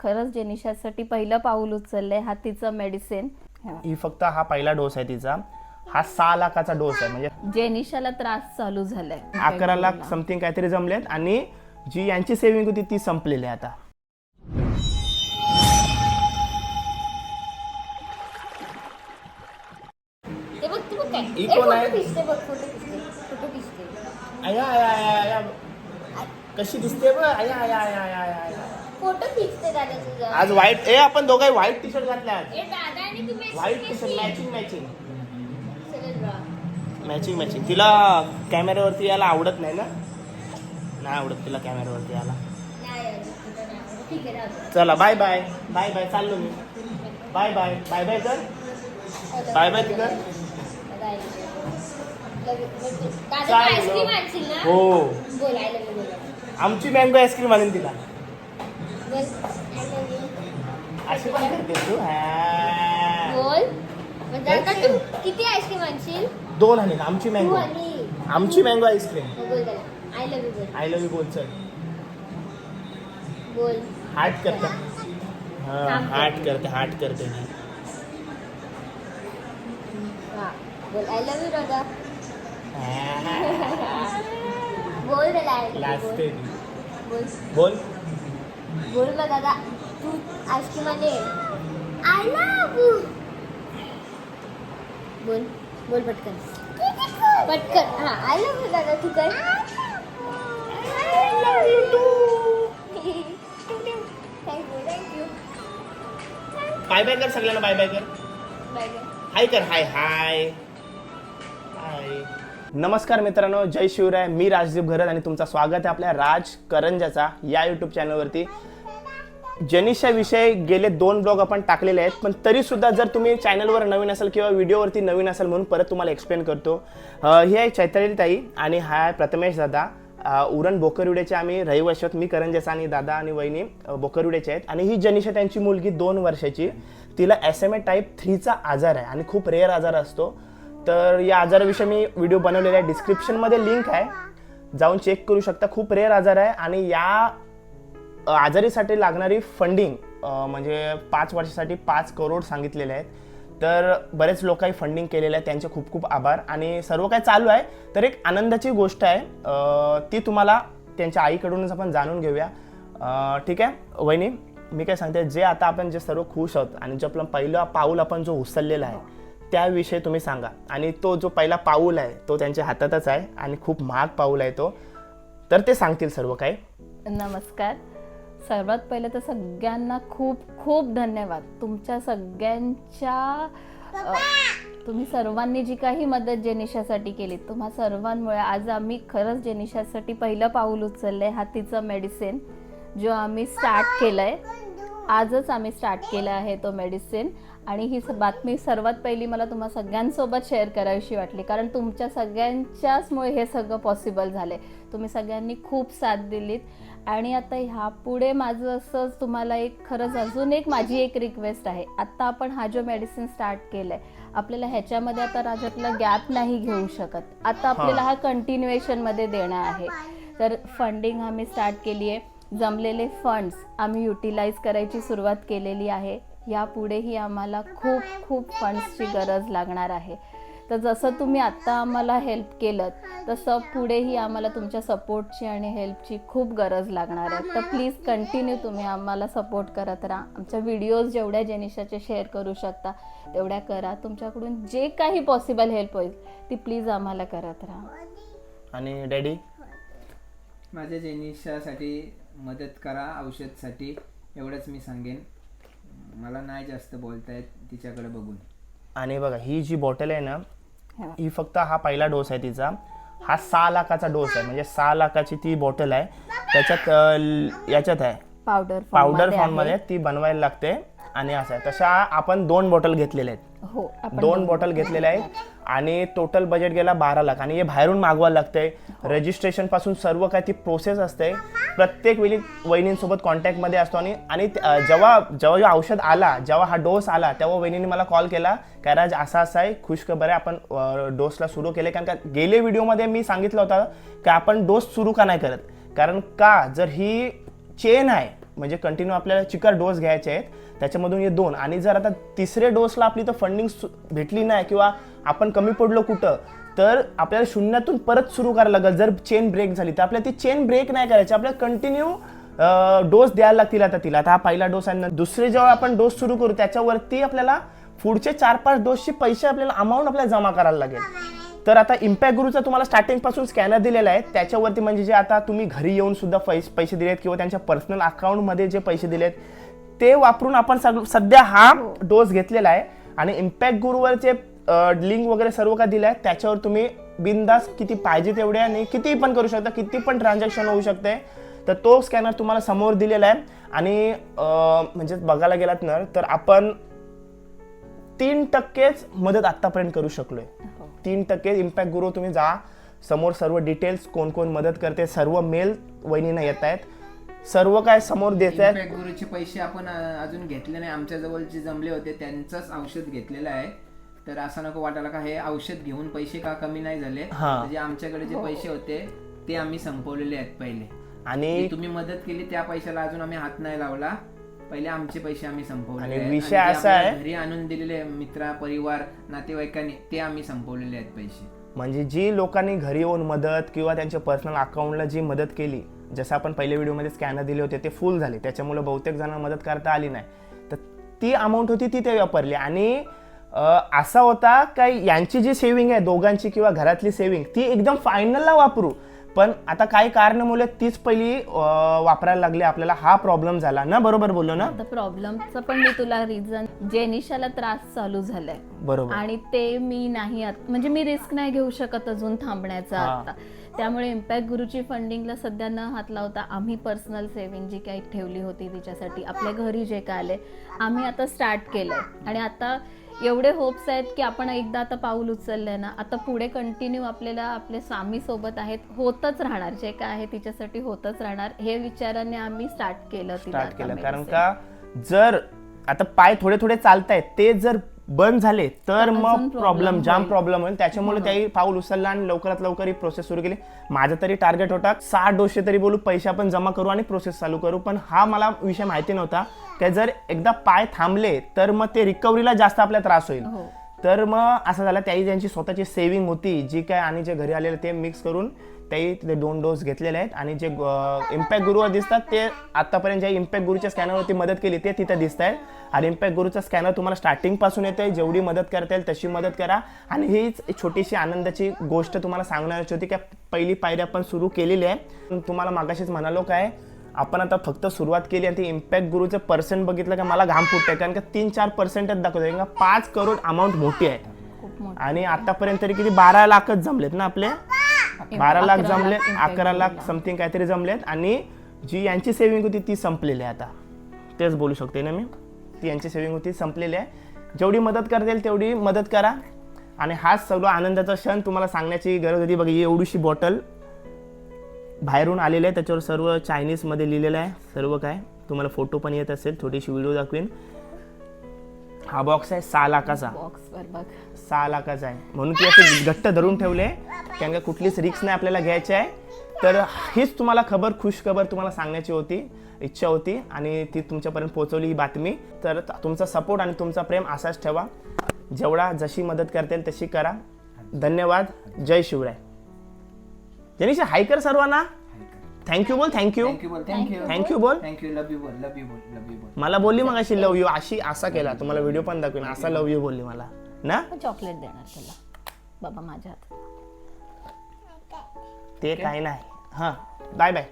खरंच जेनिशासाठी पहिलं पाऊल उचललंय हा तिचं मेडिसिन ही फक्त हा पहिला डोस आहे तिचा. हा सहा लाखाचा डोस आहे. म्हणजे जेनिशाला त्रास चालू झालाय. अकरा लाख समथिंग काहीतरी जमलेत आणि जी यांची सेविंग होती ती संपलेली आहे आता. ही कोण आहे? आया आया आया आया. कशी दिसते बघ. आया आया आया आया आया. फोटो दिसते दादा तुझा. आज व्हाईट ए आपण दोघं व्हाईट टी शर्ट घातले आज. ए दादा आणि तू matching white T shirt. Matching matching. Matching matching तिला कॅमेऱ्यावरती यायला आवडत नाही ना? नाही आवडत तिला कॅमेऱ्यावरती यायला. ठीक आहे राहू दे. चला बाय बाय बाय बाय चाललो मी. बाय बाय बाय बाय कर. बाय बाय तिकडं दादा, चालेल. आईस्क्रीम आणशील ना? हो. आमची मँगो आईस्क्रीम आणून तिला. अशी पण करते तू. हा. बोल. मग तू? किती आईस्क्रीम आणशील? दोन आणीन आमची मँगो आणि. आमची मँगो आईस्क्रीम मग बोल आय लव्ह यू बोल. आय लव्ह यू बोल चल. बोल. हार्ट करते. हा. हार्ट करते हार्ट करते मी. हा. बोल आय लव्ह यू दादा हा. बोल दादा आय लव्ह लाजते यू ती. बोल. बोल. बोल बा दादा तू आईस्क्रीम आले आय लव्ह यू बोल बोल पटकन. पटकन हा आय लव्ह यू दादा तू कर. I love you too thank you thank you bye bye कर सगळ्यांना बाय बाय कर. बाय बाय हाय कर हाय हाय नमस्कार मित्रांनो जय शिवराय. मी राजदीप घरत आणि तुमचं स्वागत आहे आपल्या राज करंजाचा या यूट्यूब चॅनलवरती जनिशाविषयी गेले दोन ब्लॉग आपण टाकलेले आहेत पण तरी सुद्धा जर तुम्ही चॅनलवर नवीन असाल किंवा व्हिडिओवरती नवीन असाल म्हणून परत तुम्हाला एक्सप्लेन करतो. ही आहे चैत्राली ताई आणि हा आहे प्रथमेश दादा. उरण बोकरविड्याचे आम्ही रहिवाशी आहोत. मी करंजेचा आणि दादा आणि वहिनी अं, बोकरविड्याचे आहेत. आणि ही जनिशा त्यांची मुलगी दोन वर्षाची. तिला एस एम ए टाईप थ्रीचा आजार आहे आणि खूप रेअर आजार असतो. तर या आजाराविषयी मी व्हिडिओ बनवलेला आहे. डिस्क्रिप्शनमध्ये लिंक आहे. जाऊन चेक करू शकता. खूप रेअर आजार आहे. आणि या आजारीसाठी लागणारी फंडिंग म्हणजे पाच वर्षासाठी पाच करोड सांगितलेले आहेत. तर बरेच लोकांनी फंडिंग केलेलं आहे त्यांचे खूप खूप आभार. आणि सर्व काय चालू आहे. तर एक आनंदाची गोष्ट आहे. ती तुम्हाला त्यांच्या आईकडूनच आपण जाणून घेऊया. ठीक आहे? वहिनी मी काय सांगते जे आता आपण जे सर्व खुश आहोत आणि जे आपलं पहिलं पाऊल आपण जो उचललेला आहे त्याविषयी तुम्ही सांगा. आणि तो जो पहिला पाऊल आहे तो त्यांच्या हातातच आहे आणि खूप महाग पाऊल आहे तो. तर ते सांगतील सर्व काही. नमस्कार. सर्वात पहिले तर सगळ्यांना खूप खूप धन्यवाद. तुमच्या सगळ्यांच्या तुम्ही सर्वांनी जी काही मदत जेनिशासाठी केली तुम्हा सर्वांमुळे आज आम्ही खरंच जेनिशासाठी पहिलं पाऊल उचललं आहे हातीचं मेडिसिन जो आम्ही स्टार्ट केलं आहे आजच आम्ही स्टार्ट केला आहे तो मेडिसिन आणि ही बातमी सर्वात पहिली मला तुम्हा सगळ्यांसोबत शेअर करावीशी वाटली. कारण तुमच्या सगळ्यांच्याचमुळे हे सगळं पॉसिबल झाले तुम्ही सगळ्यांनी खूप साथ दिलीत. आणि आता ह्यापुढे माझं असंच तुम्हाला एक खरंच अजून एक माझी एक रिक्वेस्ट आहे. आत्ता आपण हा जो मेडिसिन स्टार्ट केलाय आपल्याला ह्याच्यामध्ये आता राजातला गॅप नाही घेऊ शकत. आता आपल्याला हा कंटिन्युएशनमध्ये देणं आहे. तर फंडिंग आम्ही स्टार्ट केली आहे जमलेले फंड्स आम्ही युटिलाइज करायची सुरुवात केलेली आहे. यापुढेही आम्हाला खूप खूप फंड्सची गरज लागणार आहे. तर जसं तुम्ही आत्ता आम्हाला हेल्प केलं तसं पुढेही आम्हाला तुमच्या सपोर्टची आणि हेल्पची खूप गरज लागणार आहे. तर प्लीज कंटिन्यू तुम्ही आम्हाला सपोर्ट करत राहा. आमच्या व्हिडिओज जेवढ्या जेनिशाचे शेअर करू शकता तेवढ्या करा. तुमच्याकडून जे काही पॉसिबल हेल्प होईल ती प्लीज आम्हाला करत राहा. आणि डॅडी? माझ्या जेनिशासाठी मदत करा औषधसाठी. एवढंच मी सांगेन. मला नाही जास्त बोलता येत तिच्याकडे बघून. आणि बघा ही जी बॉटल आहे ना हा. फक्त हा पहिला डोस आहे तिचा. हा सहा लाखाचा डोस आहे म्हणजे सहा लाखाची ती बॉटल आहे. त्याच्यात अ, याच्यात आहे. पावडर पावडर फॉर्ममध्ये ती बनवायला लागते. आणि असं आहे. तशा आपण दोन बॉटल घेतलेल्या आहेत. हो दोन बॉटल घेतलेल्या आहेत आणि टोटल बजेट गेला बारा लाख. आणि हे बाहेरून मागवायला लागतंय. रजिस्ट्रेशनपासून सर्व काय ती प्रोसेस असते. प्रत्येक वेळी वहिनींसोबत कॉन्टॅक्टमध्ये असतो आणि आणि जेव्हा जेव्हा जेव्हा औषध आला जेव्हा हा डोस आला तेव्हा वहिनीने मला कॉल केला काय राज असा असा आहे. खुशखबर आहे. आपण डोसला सुरू केले. कारण का गेले व्हिडिओमध्ये मी सांगितलं होतं की आपण डोस सुरू का नाही करत? कारण का जर ही चेन आहे म्हणजे कंटिन्यू आपल्याला चिकार डोस घ्यायचे आहेत. त्याच्यामधून हे दोन. आणि जर आता तिसरे डोसला आपली तर फंडिंग भेटली नाही किंवा आपण कमी पडलो कुठं तर आपल्याला शून्यातून परत सुरू करायला लागेल. जर चेन ब्रेक झाली तर आपल्याला ती चेन ब्रेक नाही करायची. आपल्याला कंटिन्यू डोस द्यायला लागतील आता तिला. आता हा पहिला डोस आहे. ना दुसरे जेव्हा आपण डोस सुरू करू त्याच्यावरती आपल्याला पुढचे चार पाच डोसचे पैसे आपल्याला अमाऊंट आपल्याला जमा करायला लागेल. तर आता इम्पॅक्ट गुरुचा तुम्हाला स्टार्टिंगपासून स्कॅनर दिलेला आहे. त्याच्यावरती म्हणजे जे आता तुम्ही घरी येऊन सुद्धा पैसे पैसे दिलेत किंवा त्यांच्या पर्सनल अकाउंटमध्ये जे पैसे दिलेत ते वापरून आपण सध्या हा डोस घेतलेला आहे. आणि इम्पॅक्ट गुरुवरचे लिंक वगैरे सर्व काय दिलं आहे त्याच्यावर तुम्ही बिंदास किती पाहिजे तेवढे आणि किती पण करू शकता किती पण ट्रान्झॅक्शन होऊ शकते. तर तो स्कॅनर तुम्हाला समोर दिलेला आहे. आणि म्हणजे बघायला गेलात ना तर आपण तीन टक्केच मदत आतापर्यंत करू शकलोय. तीन टक्के इम्पॅक्ट गुरु तुम्ही जा. समोर सर्व डिटेल्स कोण कोण मदत करते सर्व मेल वहिनीना येत आहेत. सर्व काय समोर देत आहेत. इम्पॅक्ट गुरुचे पैसे आपण अजून घेतले नाही. आमच्या जवळ जे जमले होते त्यांचंच औषध घेतलेलं आहे. तर असं नको वाटायला का हे औषध घेऊन पैसे का कमी नाही झाले. म्हणजे आमच्याकडे जे पैसे होते ते आम्ही संपवलेले आहेत पहिले. आणि जे तुम्ही मदत केली त्या पैशाला अजून आम्ही हात नाही लावला. पहिले आमचे पैसे आम्ही संपवलेले आणि. विषय असा आहे- घरी आणून दिलेले मित्र परिवार नातेवाईकांनी ते आम्ही संपवलेले आहेत पैसे. म्हणजे जी लोकांनी घरी येऊन मदत किंवा त्यांच्या पर्सनल अकाउंटला जी मदत केली जसं आपण पहिल्या व्हिडिओमध्ये स्कॅनर दिले होते ते फुल झाले. त्याच्यामुळे बहुतेक जणांना मदत करता आली नाही. तर ती अमाऊंट होती ती ते वापरली. आणि असा होता काय यांची जी सेव्हिंग आहे दोघांची किंवा घरातली सेव्हिंग ती एकदम फायनलला वापरू. पण आता काही कारणामुळे तीच पहिली अं, वापरायला लागली. आपल्याला हा प्रॉब्लेम झाला. ना बरोबर बोललो ना? आता प्रॉब्लेमचं पण मी तुला रिझन जेनिशाला त्रास चालू झालाय. बरोबर. आणि ते मी नाही आत- म्हणजे मी रिस्क नाही घेऊ शकत अजून थांबण्याचा हा. आता. त्यामुळे इम्पॅक्ट गुरुची फंडिंगला सध्या न हात लावता आम्ही पर्सनल सेव्हिंग जी काही ठेवली होती तिच्यासाठी आपल्या घरी जे काय आले आम्ही आता स्टार्ट केलंय. आणि आता एवढे होप्स आहेत की आपण एकदा आता पाऊल उचललंय ना आता पुढे कंटिन्यू आपल्याला आपले स्वामी सोबत आहेत होतच राहणार. जे काय आहे तिच्यासाठी होतच राहणार हे विचाराने आम्ही स्टार्ट केलं स्टार्ट केलं. कारण. का? जर आता पाय थोडे थोडे चालतायत ते जर बंद झाले तर मग प्रॉब्लेम जाम. प्रॉब्लेम होईल. त्याच्यामुळे त्याही पाऊल उचलला आणि लवकरात लवकर ही प्रोसेस सुरू केली. माझा तरी टार्गेट होता सहा डोसचे तरी बोलू पैसे आपण जमा करू आणि प्रोसेस चालू करू. पण हा मला विषय माहिती नव्हता की जर एकदा पाय थांबले तर मग ते रिकव्हरीला जास्त आपल्याला त्रास होईल. हो. तर मग असं झालं त्याही ज्यांची स्वतःची सेव्हिंग होती जी काय आणि जे घरी आलेले ते मिक्स करून त्याही ते दोन डोस घेतलेले आहेत आणि जे इम्पॅक्ट गुरुवर दिसतात ते आतापर्यंत ज्या इम्पॅक्ट गुरुच्या स्कॅनरवरती मदत केली ते तिथे दिसत आहेत. आणि इम्पॅक्ट गुरुचा स्कॅनर तुम्हाला स्टार्टिंगपासून येते जेवढी मदत करता येईल तशी मदत करा. आणि हीच छोटीशी आनंदाची गोष्ट तुम्हाला सांगण्याची होती की पहिली पायरी आपण सुरू केलेली आहे. तुम्हाला मागाशीच म्हणालो काय आपण आता फक्त सुरुवात केली आणि ते इम्पॅक्ट गुरुचं पर्सेंट बघितलं का मला घाम फुटते कारण का तीन चार पर्सेंटच दाखवते कारण का पाच करोड अमाऊंट मोठी आहे. आणि आतापर्यंत तरी किती बारा लाखच जमलेत ना आपले? बारा लाख जमले अकरा लाख. समथिंग काहीतरी जमलेत आणि जी यांची सेव्हिंग होती ती संपलेली आहे आता. तेच बोलू शकते ना मी? ती यांची सेव्हिंग होती संपलेली आहे. जेवढी मदत करता येईल तेवढी मदत करा. आणि हाच सर्व आनंदाचा क्षण तुम्हाला सांगण्याची गरज होती. बघा ही एवढीशी बॉटल बाहेरून आलेलं आहे. त्याच्यावर सर्व चायनीजमध्ये लिहिलेलं आहे. सर्व काय? तुम्हाला फोटो पण येत असेल. छोटीशी व्हिडिओ दाखवीन. हा बॉक्स आहे सहा लाखाचा. बघ. सहा लाखाचा आहे. म्हणून ती असे घट्ट धरून ठेवले. कारण का कुठलीच रिक्स नाही आपल्याला घ्यायची आहे. तर हीच तुम्हाला खबर खुश खबर तुम्हाला सांगण्याची होती इच्छा होती. आणि ती तुमच्यापर्यंत पोहोचवली ही बातमी. तर तुमचा सपोर्ट आणि तुमचा प्रेम असाच ठेवा. जेवढा जशी मदत करता येईल तशी करा. धन्यवाद. जय शिवराय. जनिशा हाय कर सर्वांना थँक्यू बोल थँक्यू थँक्यू बोल थँक्यू थँक्यू बोल. थँक्यू लव यू बोल लव यू बोल लव यू बोल. मला बोलली मग अशी लव यू अशी असा केला. तुम्हाला व्हिडिओ पण दाखवीन. असा लव यू बोलली मला. ना? चॉकलेट देणार तुला. बाबा माझ्या हातात. ते काही नाही. हां बाय बाय